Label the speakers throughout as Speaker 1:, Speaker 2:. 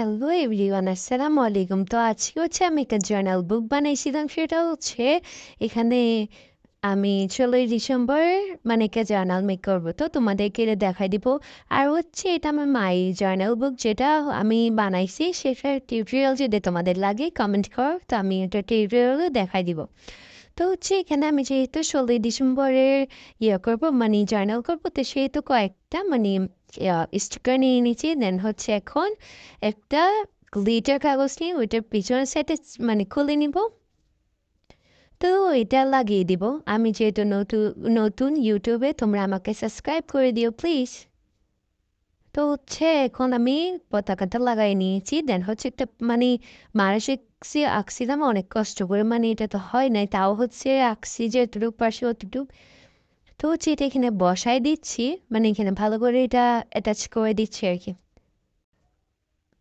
Speaker 1: Hello everyone, আসসালামু আলাইকুম। তো আজকে হচ্ছে আমি একটা জার্নাল বুক বানাইছিলাম, সেটা হচ্ছে এখানে আমি ষোলোই ডিসেম্বর মানে একটা জার্নাল মেক করব। তো তোমাদেরকে এটা দেখাই দিব। আর হচ্ছে এটা আমার মাই জার্নাল বুক, যেটা আমি বানাইছি, সেটার টিউটোরিয়াল যদি তোমাদের লাগে, কমেন্ট করো, তো আমি এটা টিউটোরিয়ালও দেখাই দিব। তো হচ্ছে এখানে আমি যেহেতু ষোলোই ডিসেম্বরের ইয়ে করব মানে জার্নাল করব, তো সেহেতু কয়েকটা মানে স্টিকার নিয়ে নিয়েছি। দেন হচ্ছে এখন একটা গ্লিটার কাগজ নিয়ে ওইটার পিছনের সাইডে মানে খুলে নিব। তো এটা লাগিয়ে দিব। আমি যেহেতু নতুন নতুন ইউটিউবে তোমরা আমাকে সাবস্ক্রাইব করে দিও প্লিজ তো হচ্ছে এখন আমি পতাকাটা লাগাই নিয়েছি দেন হচ্ছে একটা মানে মানসিক সে আঁকছিলাম অনেক কষ্ট করে মানে এটা তো হয় নাই তাও হচ্ছে আঁকছি যে এতটুকু পাশে অতটুক তো হচ্ছে এটা এখানে বসাই দিচ্ছি মানে এখানে ভালো করে এটা অ্যাটাচ করে দিচ্ছি আর কি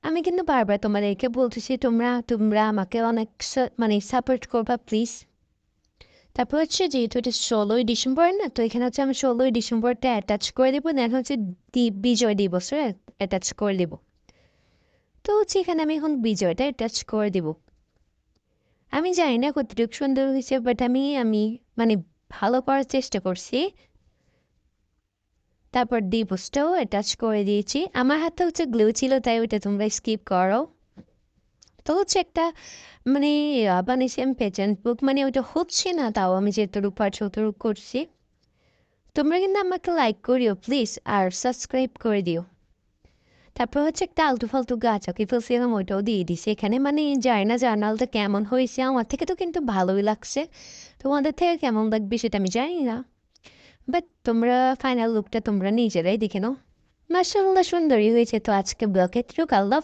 Speaker 1: আমি কিন্তু বারবার তোমাদেরকে বলতেছি তোমরা তোমরা আমাকে অনেক মানে সাপোর্ট করবা প্লিজ তারপর হচ্ছে যেহেতু এটা ষোলোই ডিসেম্বর না, তো এখানে হচ্ছে আমি ষোলোই ডিসেম্বরটা অ্যাটাচ করে দেবো দেন হচ্ছে বিজয় দিবসে অ্যাটাচ করে দেবো। তো হচ্ছে এখানে আমি এখন বিজয়টা অ্যাটাচ করে দেবো। আমি জানি না কতটুকু সুন্দর হয়েছে বাট আমি আমি মানে ভালো করার চেষ্টা করছি। তারপর দিবসটাও অ্যাটাচ করে দিয়েছি। আমার হাতে হচ্ছে গ্লু ছিল, তাই ওইটা তোমরা স্কিপ করো। তো হচ্ছে একটা মানে বানিয়েছি আমি পেজেন্ট বুক মানে ওইটা হচ্ছে না তাও আমি যেতটুকু পারছি করছি। তোমরা কিন্তু আমাকে লাইক করিও প্লিজ আর সাবস্ক্রাইব করে দিও। তারপর হচ্ছে একটা আলতু ফালতু গাছ আঁকি ফেলছিলাম ওইটাও দিয়ে দিছি। এখানে মানে যায় না জার্নালটা কেমন হয়েছে, আমার থেকে তো কিন্তু ভালোই লাগছে। তোমাদের থেকে কেমন লাগবে সেটা আমি জানি না। বাট তোমরা ফাইনাল লুকটা তোমরা নিজেরাই দেখে নাও। মার্শাল্লাহ সুন্দরী হয়েছে। তো আজকে ব্লকের টুক আল্লাহ